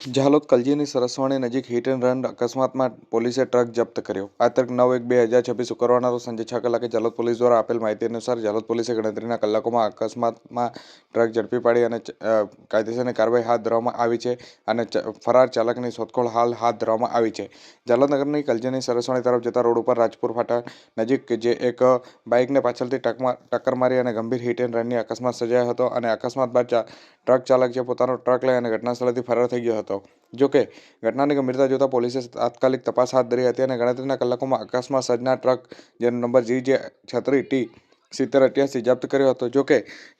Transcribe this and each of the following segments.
ઝાલોદ કલજીની સરસવાણી નજીક hit and run અકસ્માતમાં પોલીસે ટ્રક જપ્ત કર્યો. આ તારીખ નવ એક બે હજાર છવ્વીસ શુક્રવારના રોજ સાંજે છ કલાકે જાલોદ પોલીસ દ્વારા આપેલ માહિતી અનુસાર જાલોદ પોલીસે ગણતરીના કલાકોમાં અકસ્માતમાં ટ્રક ઝડપી પાડી અને કાયદેસરની કાર્યવાહી હાથ ધરવામાં આવી છે અને ફરાર ચાલકની શોધખોળ હાલ હાથ ધરવામાં આવી છે. ઝાલોદ નગરની કલજીની સરસવાણી તરફ જતા રોડ ઉપર રાજપુર ફાટા નજીક જે એક બાઇકને પાછળથી ટકમાં ટક્કર મારી અને ગંભીર હિટ એન્ડ રનની અકસ્માત સર્જાયો હતો અને અકસ્માત બાદ ટ્રક ચાલક જે પોતાનો ટ્રક લઈ અને ઘટના સ્થળેથી ફરાર થઈ ગયો હતો. જો કે, ઘટનાની ગંભીરતા જોતા પોલીસે તાત્કાલિક તપાસ હાથ ધરી હતી અને ગણતરીના કલાકોમાં અકસ્માત સર્જનાર ટ્રક, જેનો નંબર જી જે છત્રી ટી સિત્તેર અઠ્યાસી જપ્ત કર્યો હતો. જો કે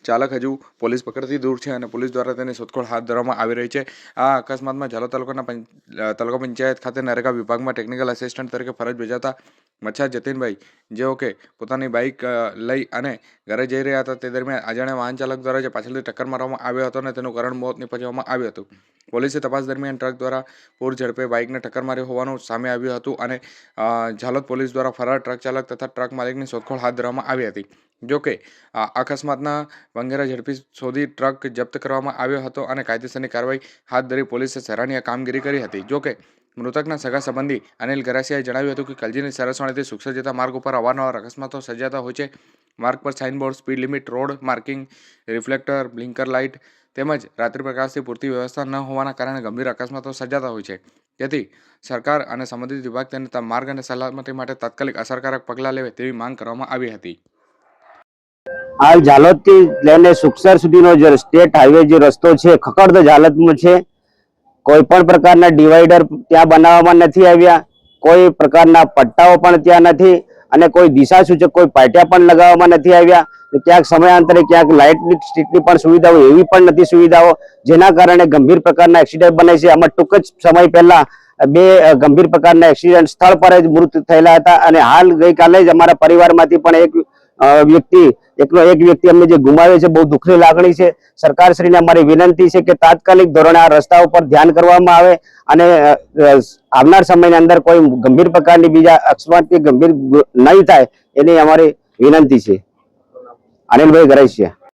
ચાલક હજુ પોલીસ પકડથી દૂર છે અને પોલીસ દ્વારા તેની શોધખોળ હાથ ધરવામાં આવી રહી છે. આ અકસ્માતમાં ઝાલો તાલુકાના તાલુકા પંચાયત ખાતે નરેગા વિભાગમાં ટેકનિકલ આસિસ્ટન્ટ તરીકે ફરજ બજાવતા મચ્છા જતીનભાઈ, જેઓ કે પોતાની બાઇક લઈ અને ઘરે જઈ રહ્યા હતા, તે દરમિયાન અજાણ્યા વાહન ચાલક દ્વારા જે પાછળથી ટક્કર મારવામાં આવ્યો હતો અને તેનું કારણ મોત નિપજવામાં આવ્યું હતું. પોલીસે તપાસ દરમિયાન ટ્રક દ્વારા પૂર ઝડપે બાઇકને ટક્કર મારી હોવાનું સામે આવ્યું હતું અને ઝાલોદ પોલીસ દ્વારા ફરાર ટ્રક ચાલક તથા ટ્રક માલિકની શોધખોળ હાથ ધરવામાં આવી હતી. જો કે, આ અકસ્માતના વંગેરા ઝડપી શોધી ટ્રક જપ્ત કરવામાં આવ્યો હતો અને કાયદેસરની કાર્યવાહી હાથ ધરી પોલીસે સરાહનીય કામગીરી કરી હતી. જોકે મૃતકના સગા સંબંધી અનિલ ગરાસિયાએ જણાવ્યું હતું કે, કલજીની સરસવાણીથી સુખસર જતા માર્ગ ઉપર અવારનવાર અકસ્માતો સર્જાતા હોય છે. માર્ગ પર signboard, speed limit, road marking, reflector blinker light તેમજ રાત્રિ પ્રકાશથી પૂરતી વ્યવસ્થા ન હોવાના કારણે ગંભીર અકસ્માતો સર્જાતા હોય છે. તેથી સરકાર અને સંબંધિત વિભાગ તેને માર્ગ અને સલામતી માટે તાત્કાલિક અસરકારક પગલાં લેવે તેવી માંગ કરવામાં આવી હતી. હાલ ઝાલોદથી લઈને સુખસર સુધીનો જે સ્ટેટ હાઈવે જે રસ્તો છે ખખડધજ હાલતમાં છે. કોઈ પણ પ્રકારના ડિવાઈડર ત્યાં બનાવવામાં નથી આવ્યા. કોઈ પ્રકારના પટ્ટાઓ પણ ત્યાં નથી અને કોઈ દિશા સૂચક કોઈ પાટિયા પણ લગાવવામાં નથી આવ્યા. ક્યાંક સમયાંતરે ક્યાંક લાઇટની સ્ટ્રીટની પણ સુવિધાઓ એવી પણ નથી સુવિધાઓ જેના કારણે ગંભીર પ્રકારના એક્સિડન્ટ બને છે. આમાં ટૂંક જ સમય પહેલા બે ગંભીર પ્રકારના એક્સિડન્ટ સ્થળ પર જ મૃત થયેલા હતા અને હાલ ગઈકાલે જ અમારા પરિવારમાંથી પણ એક વ્યક્તિ એકનો એક વ્યક્તિ અમને જે ગુમાવ્યો છે, બહુ દુઃખની લાગણી છે. સરકારશ્રીને અમારી વિનંતી છે કે તાત્કાલિક ધોરણે આ રસ્તા ઉપર ધ્યાન કરવામાં આવે અને આવનાર સમયની અંદર કોઈ ગંભીર પ્રકારની બીજા અકસ્માત કે ગંભીર નહીં થાય, એની અમારી વિનંતી છે. અનિલભાઈ ગરેશિયા